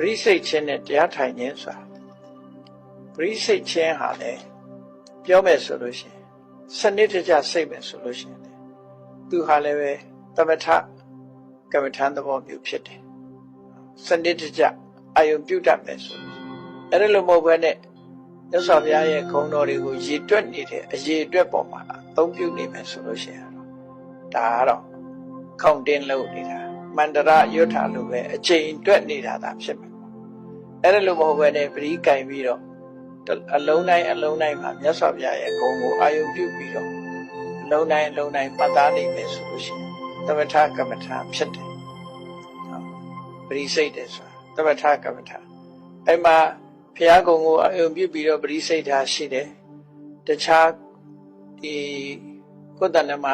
ပရိစိတ်ချင်းနဲ့တရားထိုင်ခြင်းဆိုတာပရိစိတ်ချင်းဟာလေပြောမယ်ဆိုလို့ရှိရင်စနစ်တကျစိတ်ပဲဆိုလို့ရှိရင်လေသူဟာလည်းပဲသမထကမ္မထန်သဘောမျိုးဖြစ်တယ်စနစ်တကျအာယုံပြုတ်တတ်မယ်ဆိုလို့အဲ့ဒါလိုမဟုတ်ဘဲနဲ့မြတ်စွာဘုရားရဲ့ခုံတော်တွေကိုရည်တွက်နေတဲ့အရေးအတွက်ပေါ်မှာအသုံးပြုနေမယ်ဆိုလို့ရှိရင်တော့ဒါကတော့ခေါင်းတင်းလို့နေတာမန္တရရွတ်ထာလို့ပဲအချိန်တွက်နေတာသာဖြစ်မယ် အဲ့ဒါလိုမဟုတ်ဘဲနဲ့ပရိကင်ပြီးတော့အလုံးတိုင်းအလုံးတိုင်းမှာမြတ်စွာဘုရားရဲ့ဂုဏ်ကိုအာယုံပြုပြီးတော့အလုံးတိုင်းအလုံးတိုင်းပတ်သားနေမယ်ဆိုလို့ရှိရင်သမထကမ္မထာဖြစ်တယ်ဟုတ်ပရိစိတ်တယ်ဆိုတာသမထကမ္မထာအဲ့မှာဘုရားကုံကိုအယုံပြုပြီးတော့ပရိစိတ်ထားရှိတယ်တခြားဒီကုသနမ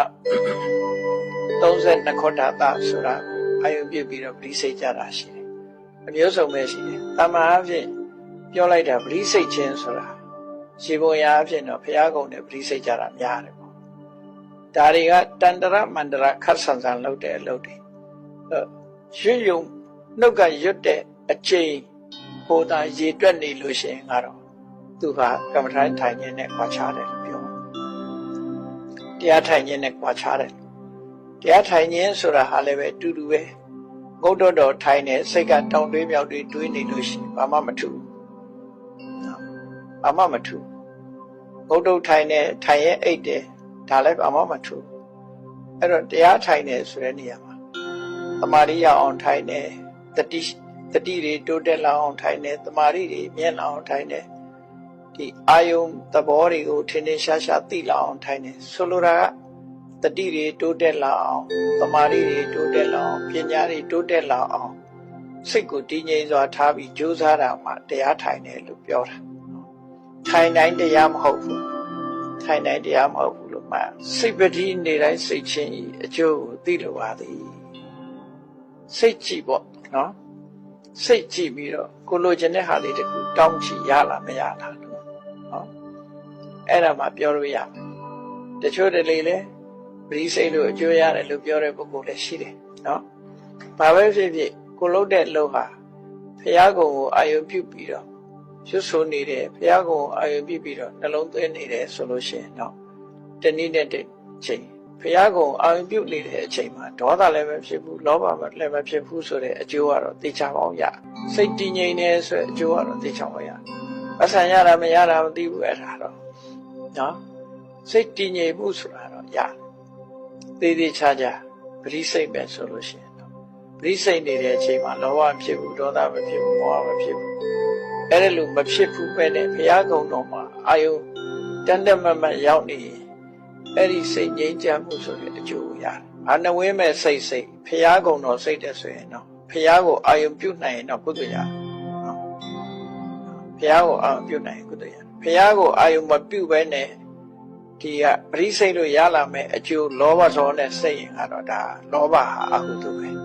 32ခေါတာတာဆိုတာအယုံပြုပြီးတော့ပရိစိတ်ကြတာရှိတယ် အမျိုးစုံပဲရှိတယ်တမန်အဖြစ်ပြောလိုက်တာပရိစိတ်ခြင်းဆိုတာရှင်ဘုံရာအဖြစ်တော့ဘုရားကုံနဲ့ပရိစိတ်ကြတာများတယ်ပေါ့ဒါတွေကတန္တရမန္တရခတ်ဆန်ဆန်လုပ်တဲ့အလုပ်တွေရွှေယုံနှုတ်ကရွတ်တဲ့အချိန်ဟိုသာရေတွက်နေလို့ရှိရင်ကတော့သူဟာကမ္မထာထိုင်ခြင်းနဲ့ကြွားချတယ်လို့ပြောတရားထိုင်ခြင်းနဲ့ကြွားချတယ်တရားထိုင်ခြင်းဆိုတာဟာလည်းပဲအတူတူပဲ ငုတ်တော်တော်ထိုင်နေစိတ်ကတောင်တွေးမြောက်တွေးတွေးနေလို့ရှိရင်ဘာမှမထူဘူးဘာမှမထူငုတ်တုတ်ထိုင်နေထိုင်ရဲ့အိတ်တယ်ဒါလည်းဘာမှမထူအဲ့တော့တရားထိုင်နေဆိုတဲ့နေရာမှာသမာဓိရအောင်ထိုင်နေတတိတတိတွေတိုးတက်လာအောင်ထိုင်တယ်တမာရီတွေမြင့်လာအောင်ထိုင်တယ်ဒီအာယုံသဘောတွေကိုထင်းထင်းရှားရှားသိလာအောင်ထိုင်တယ်ဆိုလိုတာက တတိတွေတိုးတက်လာအောင်တမာရီတွေတိုးတက်လာအောင်ပညာတွေတိုးတက်လာအောင်စိတ်ကိုတည်ငြိမ်စွာထားပြီးကြိုးစားတာမှတရားထိုင်တယ်လို့ပြောတာထိုင်တိုင်းတရားမဟုတ်ဘူးထိုင်တိုင်းတရားမဟုတ်ဘူးလို့မှစိတ်ပတိနေတိုင်းစိတ်ချင်းဤအကျိုးကိုသိလိုပါသည်စိတ်ကြည့်ပေါ့နော်စိတ်ကြည့်ပြီးတော့ကိုလိုချင်တဲ့ဟာလေးတခုတောင်းချရလားမရလားလို့ဟောအဲ့ဒါမှပြောလို့ရမယ်တချို့တလေလေ ပရိစိတ်လို့အကျိုးရတယ်လို့ပြောတဲ့ပုဂ္ဂိုလ်လည်းရှိတယ်နော်ဘာပဲဖြစ်ဖြစ်ကိုလုံးတဲ့လုံဟာဘုရားကုံကိုအာယုပြုပြီးတော့ရွတ်ဆိုနေတယ်ဘုရားကုံကိုအာယုပြုပြီးတော့နှလုံးသွင်းနေတယ်ဆိုလို့ရှိရင်တော့တနည်းနဲ့တချိန်ဘုရားကုံအာရုံပြုတ်နေတဲ့အချိန်မှာဒေါသလည်းမဖြစ်ဘူးလောဘလည်းမဖြစ်ဘူးဆိုတဲ့အကျိုးကတော့သိချပေါင်းရစိတ်တည်ငြိမ်နေဆိုတဲ့အကျိုးကတော့သိချပေါင်းရအဆန်ရတာမရတာမသိဘူးအဲ့ဒါတော့နော်စိတ်တည်ငြိမ်မှုဆိုတာတော့ရ သေးသေးချာချာပရိစိတ်ပဲဆိုလို့ရှိရင်တော့ပရိစိတ်နေတဲ့အချိန်မှာလောဘမဖြစ်ဘူးဒေါသမဖြစ်ဘူးမောဟမဖြစ်ဘူးအဲ့ဒါလို့မဖြစ်ဘူးပဲနဲ့ဘုရားကုံတော်မှာအာယုတန်တမတ်မတ်ရောက်နေရင်အဲ့ဒီစိတ်ငြိမ်းချမ်းမှုဆိုတဲ့အကျိုးကိုရတယ်။ဘာနှဝင်းမဲ့စိတ်စိတ်ဖျားကုံတော်စိတ်တဲ့ဆိုရင်တော့ဖျားကိုအာယုံပြုတ်နိုင်ရင်တော့ကုသိုလ်ရတယ်။နော်။ဖျားကိုအာယုံပြုတ်နိုင်ရင်ကုသိုလ်ရတယ်။ဖျားကိုအာယုံမပြုတ်ပဲနဲ့ ဒီကပရိစိတ်လို့ရလာမဲ့အကျိုးလောဘဇောနဲ့စိတ်ရင်ကတော့ဒါလောဘဟာအဟုတုပဲ